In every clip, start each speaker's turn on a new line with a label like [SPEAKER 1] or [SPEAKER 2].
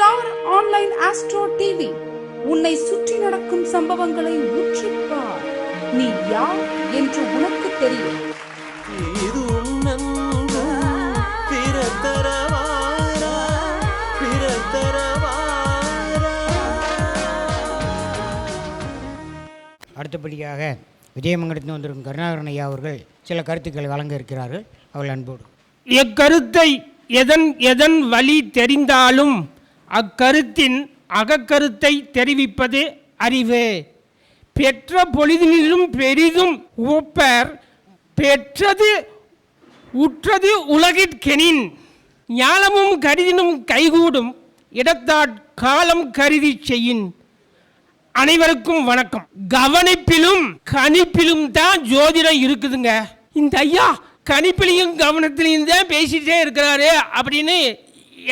[SPEAKER 1] star online astro TV உன்னை சுற்றி நடக்கும் சம்பவங்களை உற்றுப்பார் நீ யார் என்று உனக்கு தெரியும்
[SPEAKER 2] அடுத்தபடியாக விஜயமங்கலத்தில் வந்திருக்கும் கருணாகரன் ஐயா அவர்கள் சில கருத்துக்களை வழங்க இருக்கிறார்கள் அவள் அன்போடு
[SPEAKER 3] எக்கருத்தை எதன் எதன் வழி தெரிந்தாலும் அக்கருத்தின் அகக்கருத்தை தெரிவிப்பது அறிவு பெற்ற பொழுதினிலும் பெரிதும் உப்பர் பெற்றது உற்றது உலகிற்கெனின் ஞானமும் கருதினும் கைகூடும் இடத்தாட் காலம் கருதி செய்யின் அனைவருக்கும் வணக்கம் கவனிப்பிலும் கணிப்பிலும் தான் ஜோதிடம் இருக்குதுங்க இந்த ஐயா கணிப்பிலையும் கவனத்திலையும் தான் பேசிகிட்டே இருக்கிறாரு அப்படின்னு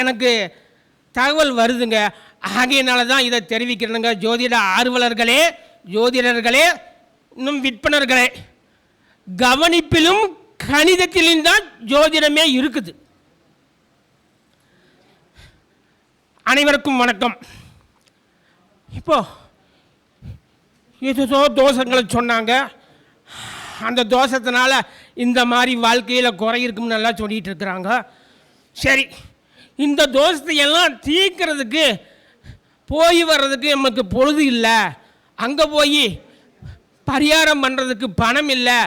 [SPEAKER 3] எனக்கு தகவல் வருதுங்க ஆகையினால தான் இதை தெரிவிக்கிறேனுங்க ஜோதிட ஆர்வலர்களே ஜோதிடர்களே இன்னும் விற்பனர்களே கவனிப்பிலும் கணிதத்திலும் தான் ஜோதிடமே இருக்குது அனைவருக்கும் வணக்கம் இப்போ ஏதோ தோஷங்களை சொன்னாங்க அந்த தோஷத்தினால இந்த மாதிரி வாழ்க்கையில் குறையிருக்கும்னு நல்லா சொல்லிகிட்டு இருக்கிறாங்க சரி இந்த தோஷத்தையெல்லாம் தீர்க்கிறதுக்கு போய் வர்றதுக்கு நமக்கு பொழுது இல்லை அங்கே போய் பரிகாரம் பண்ணுறதுக்கு பணம் இல்லை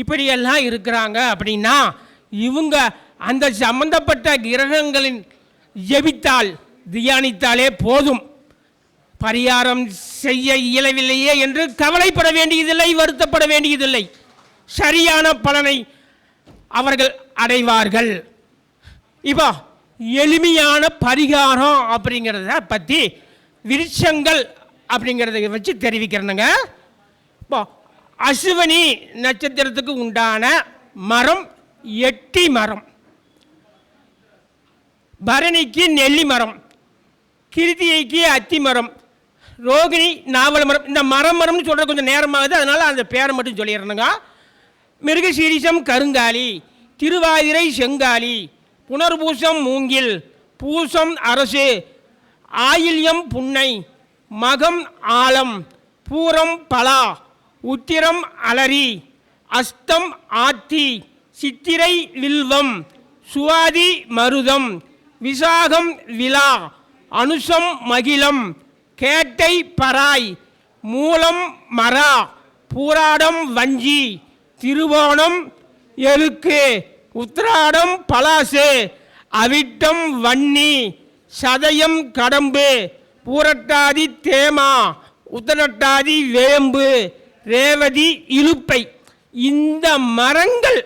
[SPEAKER 3] இப்படியெல்லாம் இருக்கிறாங்க அப்படின்னா இவங்க அந்த சம்பந்தப்பட்ட கிரகங்களின் ஜெபித்தால் தியானித்தாலே போதும் பரிகாரம் செய்ய இயலவில்லையே என்று கவலைப்பட வேண்டியதில்லை வருத்தப்பட வேண்டியதில்லை சரியான பலனை அவர்கள் அடைவார்கள் இப்போ எளிமையான பரிகாரம் அப்படிங்கிறத பற்றி விருட்சங்கள் அப்படிங்கிறத வச்சு தெரிவிக்கிறனுங்க இப்போ அசுவனி நட்சத்திரத்துக்கு உண்டான மரம் எட்டி மரம் பரணிக்கு நெல்லி மரம் கிருதியைக்கு அத்தி மரம் ரோகிணி நாவல் மரம் இந்த மரம் மரம்னு சொல்கிற கொஞ்சம் நேரமாகுது அதனால் அந்த பேரை மட்டும் சொல்லிடுறேனுங்க மிருகசீரிசம் கருங்காலி திருவாதிரை செங்காலி புனர்பூசம் மூங்கில் பூசம் அரசு ஆயில்யம் புன்னை மகம் ஆலம் பூரம் பலா உத்திரம் அலரி அஸ்தம் ஆத்தி சித்திரை வில்வம் சுவாதி மருதம் விசாகம் விழா அனுஷம் மகிழம் கேட்டை பராய் மூலம் மரா பூராடம் வஞ்சி திருவோணம் எருக்கு உத்ராடம் பலாசு அவிட்டம் வன்னி சதயம் கடம்பு பூரட்டாதி தேமா உத்தரட்டாதி வேம்பு ரேவதி இழுப்பை இந்த மரங்கள்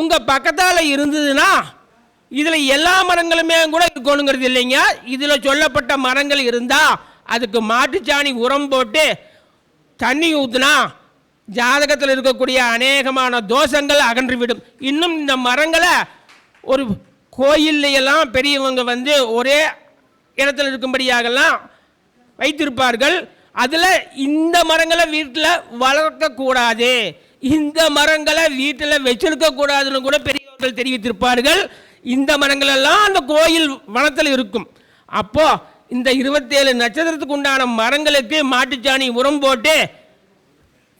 [SPEAKER 3] உங்கள் பக்கத்தால் இருந்ததுன்னா இதில் எல்லா மரங்களுமே கூட இருக்கணுங்கிறது இல்லைங்க இதில் சொல்லப்பட்ட மரங்கள் இருந்தால் அதுக்கு மாட்டுச்சாணி உரம் போட்டு தண்ணி ஊற்றுனா ஜாதகத்தில் இருக்கக்கூடிய அநேகமான தோஷங்கள் அகன்றுவிடும் இன்னும் இந்த மரங்களை ஒரு கோயில்லையெல்லாம் பெரியவங்க வந்து ஒரே இடத்துல இருக்கும்படியாகலாம் வைத்திருப்பார்கள் அதில் இந்த மரங்களை வீட்டில் வளர்க்கக்கூடாது இந்த மரங்களை வீட்டில் வச்சிருக்கக்கூடாதுன்னு கூட பெரியவர்கள் தெரிவித்திருப்பார்கள் இந்த மரங்களெல்லாம் அந்த கோயில் வனத்தில் இருக்கும் அப்போது இந்த இருபத்தேழு நட்சத்திரத்துக்கு உண்டான மரங்களுக்கு மாட்டுச்சாணி உரம் போட்டு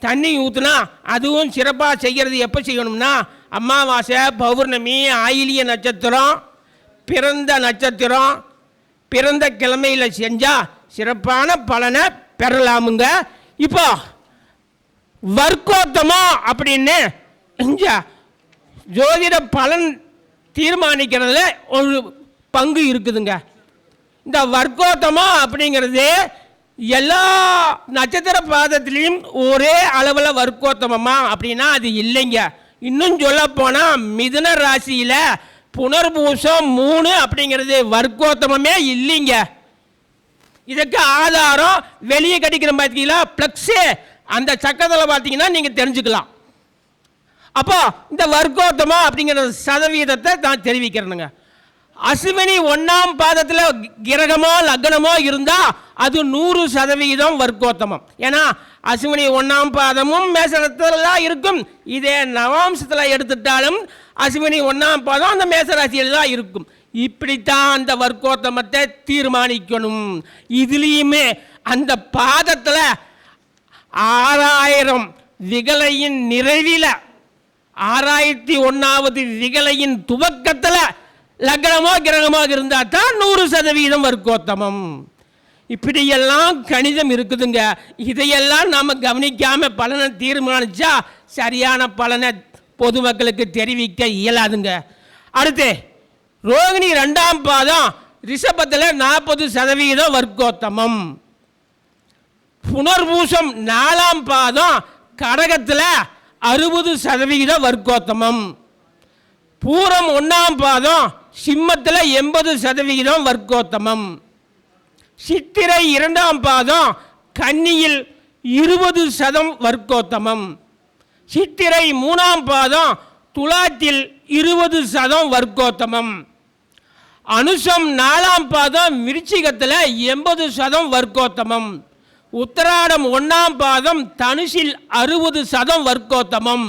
[SPEAKER 3] தண்ணி ஊற்றுனா அதுவும் சிறப்பாக செய்கிறது எப்போ செய்யணும்னா அமாவாசை பௌர்ணமி ஆயிலிய நட்சத்திரம் பிறந்த நட்சத்திரம் பிறந்த கிழமையில் செஞ்சால் சிறப்பான பலனை பெறலாமுங்க இப்போ வர்க்கோத்தமோ அப்படின்னு ஜோதிட பலன் தீர்மானிக்கிறதுல ஒரு பங்கு இருக்குதுங்க இந்த வர்க்கோத்தமோ அப்படிங்கிறது எல்லா நட்சத்திர பாதத்துலேயும் ஒரே அளவில் வர்க்கோத்தமமா அப்படின்னா அது இல்லைங்க இன்னும் சொல்ல போனால் மிதுன ராசியில் புனர்பூசம் மூணு அப்படிங்கிறது வர்க்கோத்தமே இல்லைங்க இதுக்கு ஆதாரம் வெளியே கிடைக்கிற பார்த்தீங்களா ப்ளக்ஸு அந்த சக்கரத்தில் பார்த்தீங்கன்னா நீங்கள் தெரிஞ்சுக்கலாம் அப்போ இந்த வர்க்கோத்தமம் அப்படிங்கிற சதவீதத்தை நான் தெரிவிக்கிறேனுங்க அசுவினி ஒன்றாம் பாதத்தில் கிரகமோ லக்னமோ இருந்தால் அது நூறு சதவிகிதம் வர்க்கோத்தமம் ஏன்னா அசுவினி ஒன்றாம் பாதமும் மேசரத்தில் தான் இருக்கும் இதே நவாம்சத்தில் எடுத்துட்டாலும் அசுவினி ஒன்றாம் பாதம் அந்த மேசராசியில் தான் இருக்கும் இப்படித்தான் அந்த வர்க்கோத்தமத்தை தீர்மானிக்கணும் இதுலேயுமே அந்த பாதத்தில் ஆறாயிரம் விகலையின் நிறைவில் ஆறாயிரத்தி ஒன்றாவது விகலையின் துவக்கத்தில் லக்னமோ கிரகமாக இருந்தால் தான் நூறு சதவீதம் வர்க்கோத்தமம் இப்படியெல்லாம் கணிதம் இருக்குதுங்க இதையெல்லாம் நாம் கவனிக்காமல் பலனை தீர்மானித்தா சரியான பலனை பொதுமக்களுக்கு தெரிவிக்க இயலாதுங்க அடுத்து ரோகிணி ரெண்டாம் பாதம் ரிஷபத்தில் நாற்பது சதவீதம் வர்க்கோத்தமம் புனர்பூசம் நாலாம் பாதம் கடகத்தில் அறுபது சதவிகிதம் வர்க்கோத்தமம் பூரம் ஒன்றாம் பாதம் சிம்மத்தில் எண்பது சதவிகிதம் வர்க்கோத்தமம் சித்திரை இரண்டாம் பாதம் கன்னியில் இருபது சதம் வர்க்கோத்தமம் சித்திரை மூணாம் பாதம் துலாத்தில் இருபது சதம் வர்க்கோத்தமம் அனுஷம் நாலாம் பாதம் விருச்சிகத்தில் எண்பது சதம் வர்க்கோத்தமம் உத்தராடம் ஒன்றாம் பாதம் தனுஷில் அறுபது சதம் வர்க்கோத்தமம்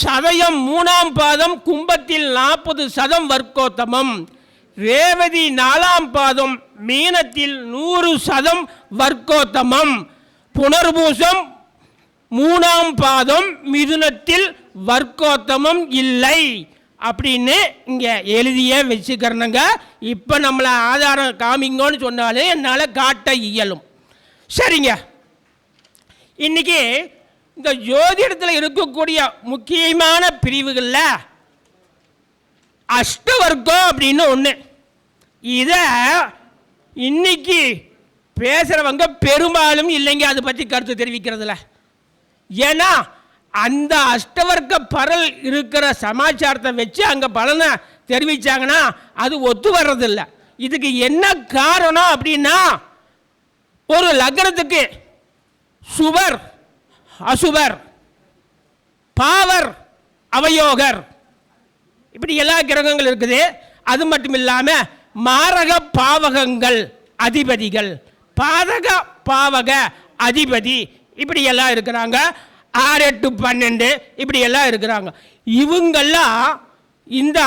[SPEAKER 3] சதயம் மூணாம் பாதம் கும்பத்தில் நாற்பது சதம் வர்க்கோத்தமம் ரேவதி நாலாம் பாதம் மீனத்தில் நூறு சதம் வர்க்கோத்தமம் புனர்பூசம் மூணாம் பாதம் மிதுனத்தில் வர்க்கோத்தமம் இல்லை அப்படின்னு இங்கே எழுதிய வச்சுக்கிறனுங்க இப்போ நம்மளை ஆதாரம் காமிங்கன்னு சொன்னாலே என்னால் காட்ட இயலும் சரிங்க இன்றைக்கி இந்த ஜோதிடத்தில் இருக்கக்கூடிய முக்கியமான பிரிவுகளில் அஷ்டவர்க்கம் அப்படின்னு ஒன்று இதை இன்னைக்கு பேசுகிறவங்க பெரும்பாலும் இல்லைங்க அதை பற்றி கருத்து தெரிவிக்கிறதுல ஏன்னா அந்த அஷ்டவர்க்க பரல் இருக்கிற சமாச்சாரத்தை வச்சு அங்கே பலனை தெரிவித்தாங்கன்னா அது ஒத்து வர்றதில்லை இதுக்கு என்ன காரணம் அப்படின்னா ஒரு லக்னத்துக்கு சுவர் அசுவர் பாவர் அவயோகர் இப்படி எல்லா கிரகங்கள் இருக்குது அது மட்டும் இல்லாமல் மாரக பாவகங்கள் அதிபதிகள் பாதக பாவக அதிபதி இப்படி எல்லாம் இருக்கிறாங்க ஆறு எட்டு பன்னெண்டு இப்படி எல்லாம் இருக்கிறாங்க இவங்கெல்லாம் இந்த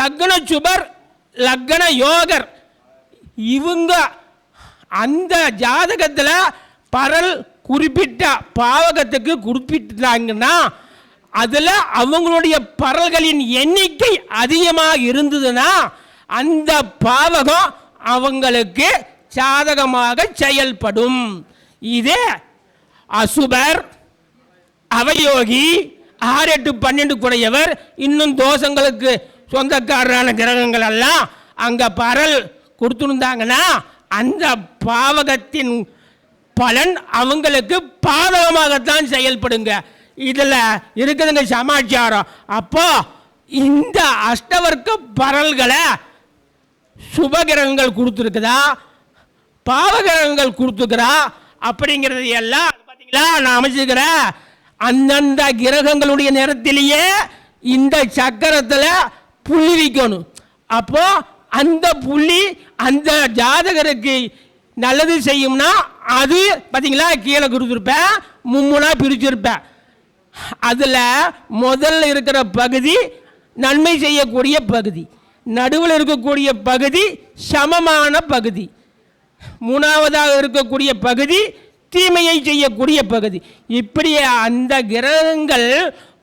[SPEAKER 3] லக்ன சுபர் லக்ன யோகர் இவங்க அந்த ஜாதகத்தில் பரல் குறிப்பிட்ட பாவகத்துக்கு குறிப்பிட்டாங்கன்னா அதில் அவங்களுடைய பரல்களின் எண்ணிக்கை அதிகமாக இருந்ததுன்னா அந்த பாவகம் அவங்களுக்கு சாதகமாக செயல்படும் இது அசுபர் அவயோகி ஆறு எட்டு பன்னெண்டு குடையவர் இன்னும் தோஷங்களுக்கு சொந்தக்காரரான கிரகங்கள் எல்லாம் அங்கே பரல் கொடுத்துருந்தாங்கன்னா அந்த பாவகத்தின் பலன் அவங்களுக்கு பாதகமாகத்தான் செயல்படுங்க இதில் இருக்குதுங்க சமாச்சாரம் அப்போ இந்த அஷ்டவர்க்க பரல்களை சுபகிரகங்கள் கொடுத்துருக்குதா பாவகிரகங்கள் கொடுத்துக்கிறா அப்படிங்கிறது எல்லாம் பார்த்தீங்களா நான் அமைச்சிருக்கிறேன் அந்தந்த கிரகங்களுடைய நேரத்திலேயே இந்த சக்கரத்தில் புள்ளி வைக்கணும் அப்போ அந்த புள்ளி அந்த ஜாதகருக்கு நல்லது செய்யும்னா அது பார்த்தீங்களா கீழே கொடுத்துருப்பேன் மும்முனா பிரிச்சிருப்பேன் அதில் முதல்ல இருக்கிற பகுதி நன்மை செய்யக்கூடிய பகுதி நடுவில் இருக்கக்கூடிய பகுதி சமமான பகுதி மூணாவதாக இருக்கக்கூடிய பகுதி தீமையை செய்யக்கூடிய பகுதி இப்படி அந்த கிரகங்கள்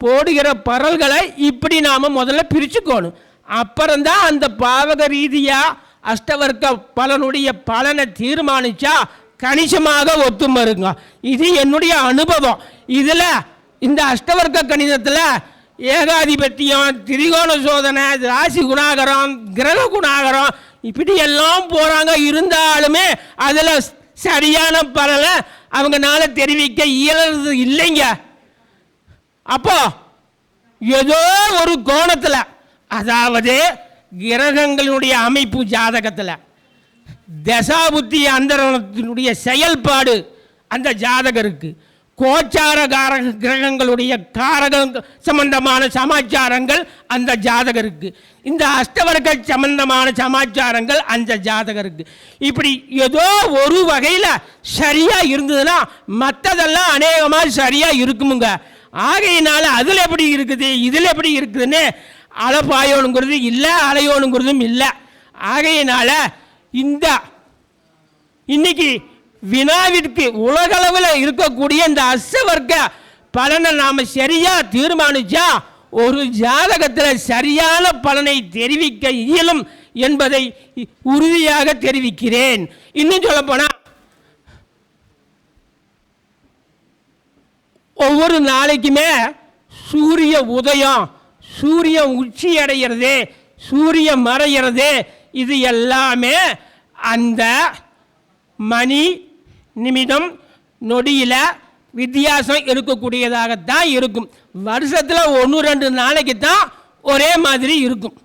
[SPEAKER 3] போடுகிற பரல்களை இப்படி நாம் முதல்ல பிரிச்சுக்கோணும் அப்புறம்தான் அந்த பாவக ரீதியாக அஷ்டவர்க்க பலனுடைய பலனை தீர்மானித்தா கணிசமாக ஒத்து இருக்குங்க இது என்னுடைய அனுபவம் இதில் இந்த அஷ்டவர்க்க கணிதத்தில் ஏகாதிபத்தியம் திரிகோண சோதனை ராசி குணாகரம் கிரக குணாகரம் இப்படி எல்லாம் போகிறாங்க இருந்தாலுமே அதில் சரியான பலனை அவங்கனால தெரிவிக்க இயலுறது இல்லைங்க அப்போ ஏதோ ஒரு கோணத்தில் அதாவது கிரகங்களுடைய அமைப்பு ஜாதகத்தில் தசாபுத்தி அந்தரணத்தினுடைய செயல்பாடு அந்த ஜாதகருக்கு கோச்சார காரக கிரகங்களுடைய காரக சம்பந்தமான சமாச்சாரங்கள் அந்த ஜாதகருக்கு இந்த அஷ்டவர்க்க சம்பந்தமான சமாச்சாரங்கள் அந்த ஜாதகருக்கு இப்படி ஏதோ ஒரு வகையில் சரியாக இருந்ததுன்னா மற்றதெல்லாம் அநேகமாக சரியாக இருக்குமுங்க ஆகையினால அதில் எப்படி இருக்குது இதில் எப்படி இருக்குதுன்னு அலப்பாயோனுங்கிறது இல்லை அலையோனுங்கிறதும் இல்லை ஆகையினால இந்த இன்னைக்கு வினாவிற்கு உலகளவில் இருக்கக்கூடிய இந்த அசவர்க்க பலனை நாம் சரியாக தீர்மானிச்சா ஒரு ஜாதகத்தில் சரியான பலனை தெரிவிக்க இயலும் என்பதை உறுதியாக தெரிவிக்கிறேன் இன்னும் சொல்லப்போனால் ஒவ்வொரு நாளைக்குமே சூரிய உதயம் சூரியன் உச்சி அடைகிறது சூரியன் மறைகிறது இது எல்லாமே அந்த மணி நிமிடம் நொடியில் வித்தியாசம் இருக்கக்கூடியதாகத்தான் இருக்கும் வருஷத்தில் ஒன்று ரெண்டு நாளைக்கு தான் ஒரே மாதிரி இருக்கும்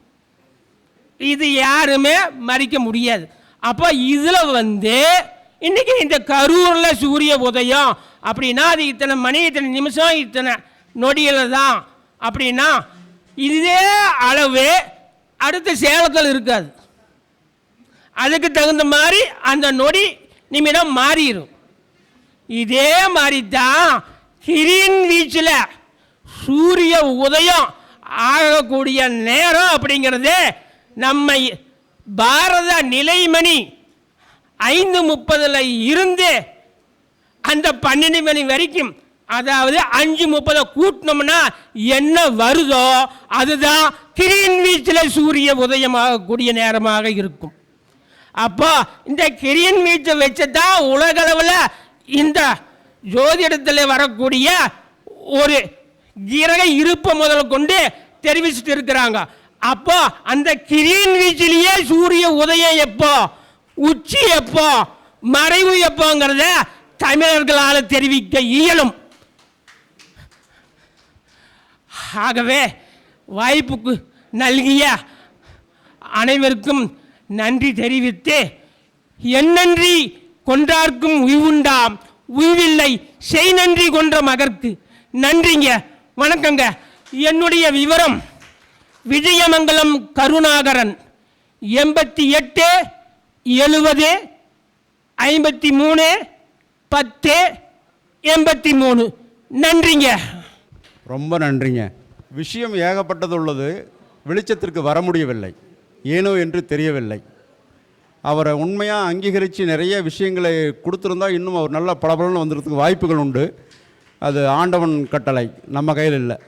[SPEAKER 3] இது யாருமே மறிக்க முடியாது அப்போ இதில் வந்து இன்றைக்கி இந்த கரூரில் சூரிய உதயம் அப்படின்னா அது இத்தனை மணி இத்தனை நிமிஷம் இத்தனை நொடியில் தான் அப்படின்னா இதே அளவு அடுத்த சேலத்தில் இருக்காது அதுக்கு தகுந்த மாதிரி அந்த நொடி நிமிடம் மாறிடும் இதே மாதிரி தான் கிரீன் வீச்சில் சூரிய உதயம் ஆகக்கூடிய நேரம் அப்படிங்கிறது நம்ம பாரத நிலைமணி ஐந்து முப்பதில் இருந்து அந்த பன்னெண்டு மணி வரைக்கும் அதாவது அஞ்சு முப்பதை கூட்டினோம்னா என்ன வருதோ அதுதான் கிரீன் வீச்சில் சூரிய உதயமாகக்கூடிய நேரமாக இருக்கும் அப்போ இந்த கிரியன் மீச்சை வச்சு தான் உலகளவில் இந்த ஜோதிடத்தில் வரக்கூடிய ஒரு கிரக இருப்பை முதல் கொண்டு தெரிவிச்சுட்டு இருக்கிறாங்க அப்போ அந்த கிரியன் வீச்சிலேயே சூரிய உதயம் எப்போ உச்சி எப்போ மறைவு எப்போங்கிறத தமிழர்களால் தெரிவிக்க இயலும் ஆகவே வாய்ப்புக்கு நல்கிய அனைவருக்கும் நன்றி தெரிவித்து என்னன்றி கொன்றார்க்கும் உய்வுண்டாம் உய்வில்லை செய் நன்றி கொன்ற மகற்கு நன்றிங்க வணக்கங்க என்னுடைய விவரம் விஜயமங்கலம் கருணாகரன் எண்பத்தி எட்டு எழுபது ஐம்பத்தி மூணு பத்து எண்பத்தி மூணு நன்றிங்க
[SPEAKER 4] ரொம்ப நன்றிங்க விஷயம் ஏகப்பட்டது உள்ளது வெளிச்சத்திற்கு வர முடியவில்லை ஏனோ என்று தெரியவில்லை அவரை உண்மையாக அங்கீகரித்து நிறைய விஷயங்களை கொடுத்துருந்தா இன்னும் அவர் நல்ல பலபலன்னு வந்துடுறதுக்கு வாய்ப்புகள் உண்டு அது ஆண்டவன் கட்டளை நம்ம கையில் இல்லை